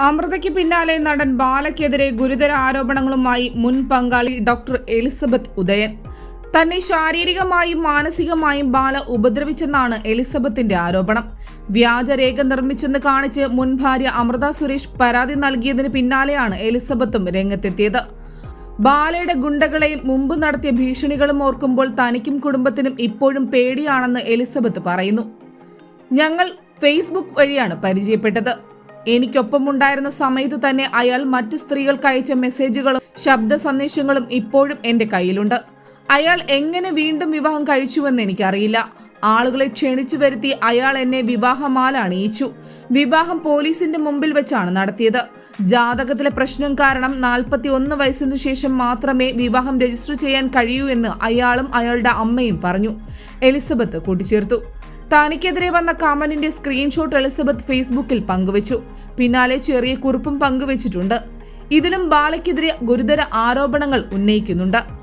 അമൃതയ്ക്ക് പിന്നാലെ നടൻ ബാലയ്ക്കെതിരെ ഗുരുതര ആരോപണങ്ങളുമായി മുൻ പങ്കാളി ഡോക്ടർ എലിസബത്ത് ഉദയൻ. തന്നെ ശാരീരികമായും മാനസികമായും ബാല ഉപദ്രവിച്ചെന്നാണ് എലിസബത്തിന്റെ ആരോപണം. വ്യാജരേഖ നിർമ്മിച്ചെന്ന് കാണിച്ച് മുൻ ഭാര്യ അമൃത സുരേഷ് പരാതി നൽകിയതിന് പിന്നാലെയാണ് എലിസബത്തും രംഗത്തെത്തിയത്. ബാലയുടെ ഗുണ്ടകളെയും മുമ്പ് നടത്തിയ ഭീഷണികളും ഓർക്കുമ്പോൾ തനിക്കും കുടുംബത്തിനും ഇപ്പോഴും പേടിയാണെന്ന് എലിസബത്ത് പറയുന്നു. ഞങ്ങൾ ഫേസ്ബുക്ക് വഴിയാണ് പരിചയപ്പെട്ടത്. എനിക്കൊപ്പമുണ്ടായിരുന്ന സമയത്ത് തന്നെ അയാൾ മറ്റു സ്ത്രീകൾക്ക് അയച്ച മെസ്സേജുകളും ശബ്ദ സന്ദേശങ്ങളും ഇപ്പോഴും എന്റെ കയ്യിലുണ്ട്. അയാൾ എങ്ങനെ വീണ്ടും വിവാഹം കഴിച്ചുവെന്ന് എനിക്കറിയില്ല. ആളുകളെ ക്ഷണിച്ചു വരുത്തി അയാൾ എന്നെ വിവാഹമാല അണിയിച്ചു. വിവാഹം പോലീസിന്റെ മുമ്പിൽ വെച്ചാണ് നടത്തിയത്. ജാതകത്തിലെ പ്രശ്നം കാരണം നാൽപ്പത്തി ഒന്ന് വയസ്സിനു ശേഷം മാത്രമേ വിവാഹം രജിസ്റ്റർ ചെയ്യാൻ കഴിയൂ എന്ന് അയാളും അയാളുടെ അമ്മയും പറഞ്ഞു. എലിസബത്ത് കൂട്ടിച്ചേർത്തു. തനിക്കെതിരെ വന്ന കമന്റിന്റെ സ്ക്രീൻഷോട്ട് എലിസബത്ത് ഫേസ്ബുക്കിൽ പങ്കുവച്ചു. പിന്നാലെ ചെറിയ കുറിപ്പും പങ്കുവച്ചിട്ടുണ്ട്. ഇതിലും ബാലയ്ക്കെതിരെ ഗുരുതര ആരോപണങ്ങൾ ഉന്നയിക്കുന്നുണ്ട്.